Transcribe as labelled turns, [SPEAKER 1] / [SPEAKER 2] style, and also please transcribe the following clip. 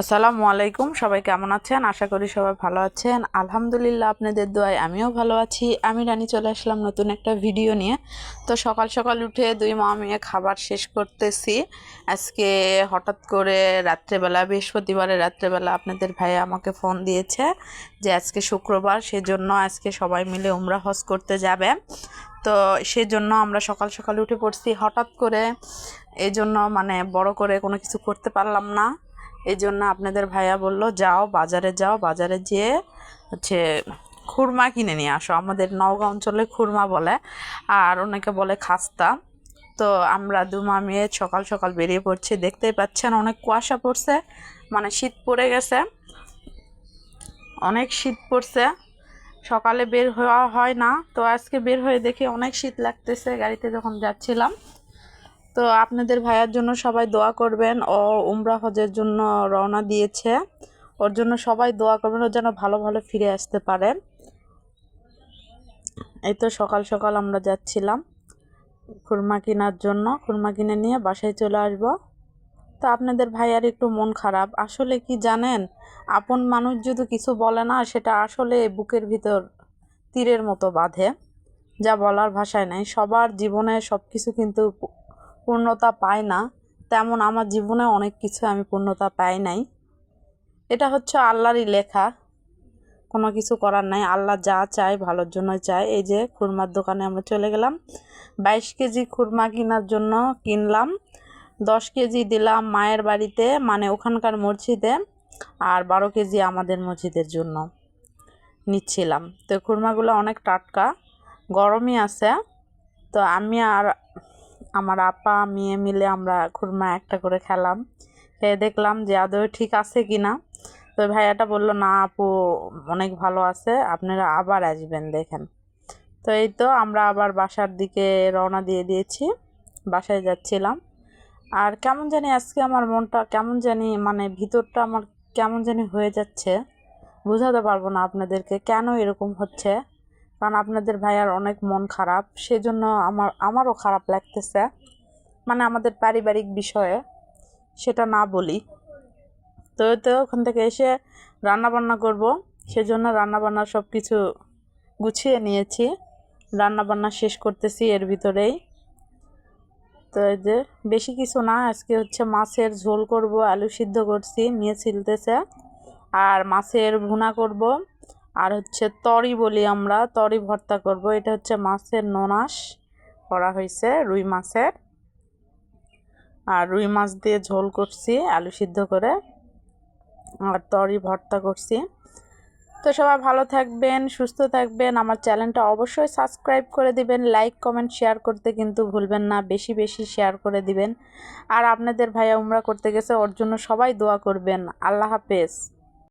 [SPEAKER 1] আসসালামু আলাইকুম, সবাই কেমন আছেন? আশা করি সবাই ভালো আছেন। আলহামদুলিল্লাহ, আপনাদের দোয়ায় আমিও ভালো আছি। আমি রানী চলে আসলাম নতুন একটা ভিডিও নিয়ে। তো সকাল সকাল উঠে দুই মা মেয়ে খাবার শেষ করতেছি। আজকে হঠাৎ করে রাত্রেবেলা, বৃহস্পতিবারে রাত্রেবেলা আপনাদের ভাই আমাকে ফোন দিয়েছে যে আজকে শুক্রবার, সেজন্য আজকে সবাই মিলে উমরা হজ করতে যাবে। তো সেজন্য আমরা সকাল সকাল উঠে পড়ছি। হঠাৎ করে এই জন্য মানে বড় করে কোনো কিছু করতে পারলাম না। এই জন্য আপনাদের ভাইয়া বলল, যাও বাজারে যাও বাজারে যেয়ে হচ্ছে খুরমা কিনে নিয়ে আসো। আমাদের নওগাঁ অঞ্চলে খুরমা বলে, আর অনেকে বলে খাস্তা। তো আমরা দু মা মেয়ে সকাল সকাল বেরিয়ে পড়ছি। দেখতেই পাচ্ছেন অনেক কুয়াশা পড়ছে মানে শীত পড়ে গেছে, অনেক শীত পড়ছে। সকালে বের হওয়া হয় না, তো আজকে বের হয়ে দেখি অনেক শীত লাগতেছে, গাড়িতে যখন যাচ্ছিলাম তো আপনাদের ভাইয়ার জন্য সবাই দোয়া করবেন। ও উমরা হজের জন্য রওনা দিয়েছে। ওর জন্য সবাই দোয়া করবেন, ও যেন ভালো ভালো ফিরে আসতে পারে। এই তো সকাল সকাল আমরা যাচ্ছিলাম খুরমা কেনার জন্য। খুরমা কিনে নিয়ে বাসায় চলে আসব। তো আপনাদের ভাইয়ার একটু মন খারাপ। আসলে কি জানেন, আপন মানুষ যদি কিছু বলে না, সেটা আসলে বুকের ভিতর তীরের মতো বাঁধে। যা বলার ভাষায় নাই। সবার জীবনে সব কিছু কিন্তু পূর্ণতা পায় না, তেমন আমার জীবনে অনেক কিছু আমি পূর্ণতা পাই নাই। এটা হচ্ছে আল্লাহরই লেখা, কোনো কিছু করার নাই। আল্লাহ যা চায় ভালোর জন্য চায়। এই যে খুরমার দোকানে আমরা চলে গেলাম, বাইশ কেজি খুরমা কেনার জন্য কিনলাম, দশ কেজি দিলাম মায়ের বাড়িতে মানে ওখানকার মসজিদে, আর বারো কেজি আমাদের মসজিদের জন্য নিচ্ছিলাম। তো খুরমাগুলো অনেক টাটকা, গরমই আছে, তো আমি আর আমার আপা মেয়ে মিলে আমরা খুরমা একটা করে খেলাম। খেয়ে দেখলাম যে আদৌ ঠিক আছে কি না তো ভাইয়াটা বলল, না আপু, অনেক ভালো আছে, আপনারা আবার আসবেন দেখেন। তো এই তো আমরা আবার বাসার দিকে রওনা দিয়ে দিয়েছি, বাসায় যাচ্ছিলাম। আর কেমন জানি আজকে আমার মনটা কেমন জানি মানে ভিতরটা আমার কেমন জানি হয়ে যাচ্ছে। বোঝাতে পারব না আপনাদেরকে, কেন এরকম হচ্ছে? কারণ আপনাদের ভাইয়ার অনেক মন খারাপ, সেজন্য আমার, আমারও খারাপ লাগতেছে। মানে আমাদের পারিবারিক বিষয়ে সেটা না বলি। তো তো ওখান থেকে এসে রান্না বান্না করব, সেজন্য রান্না বান্না সব কিছু গুছিয়ে নিয়েছি। রান্না বান্না শেষ করতেছি এর ভিতরেই। তো এই যে, বেশি কিছু না, আজকে হচ্ছে মাছের ঝোল করব, আলু সিদ্ধ করছি, নিয়ে ছিলতেছে। আর মাছের ভুনা করব। আর হচ্ছে তরি বলি আমরা, তরি ভর্তা করব। এটা হচ্ছে মাছের নোনাস করা হয়েছে, রুই মাছের। আর রুই মাছ দিয়ে ঝোল করছি, আলু সিদ্ধ করে। আর তরি ভর্তা করছি। তো সবাই ভালো থাকবেন, সুস্থ থাকবেন। আমার চ্যানেলটা অবশ্যই সাবস্ক্রাইব করে দিবেন, লাইক, কমেন্ট, শেয়ার করতে কিন্তু ভুলবেন না, বেশি বেশি শেয়ার করে দিবেন। আর আপনাদের ভাইয়া উমরা করতে গেছে, ওর জন্য সবাই দোয়া করবেন। আল্লাহ হাফেজ।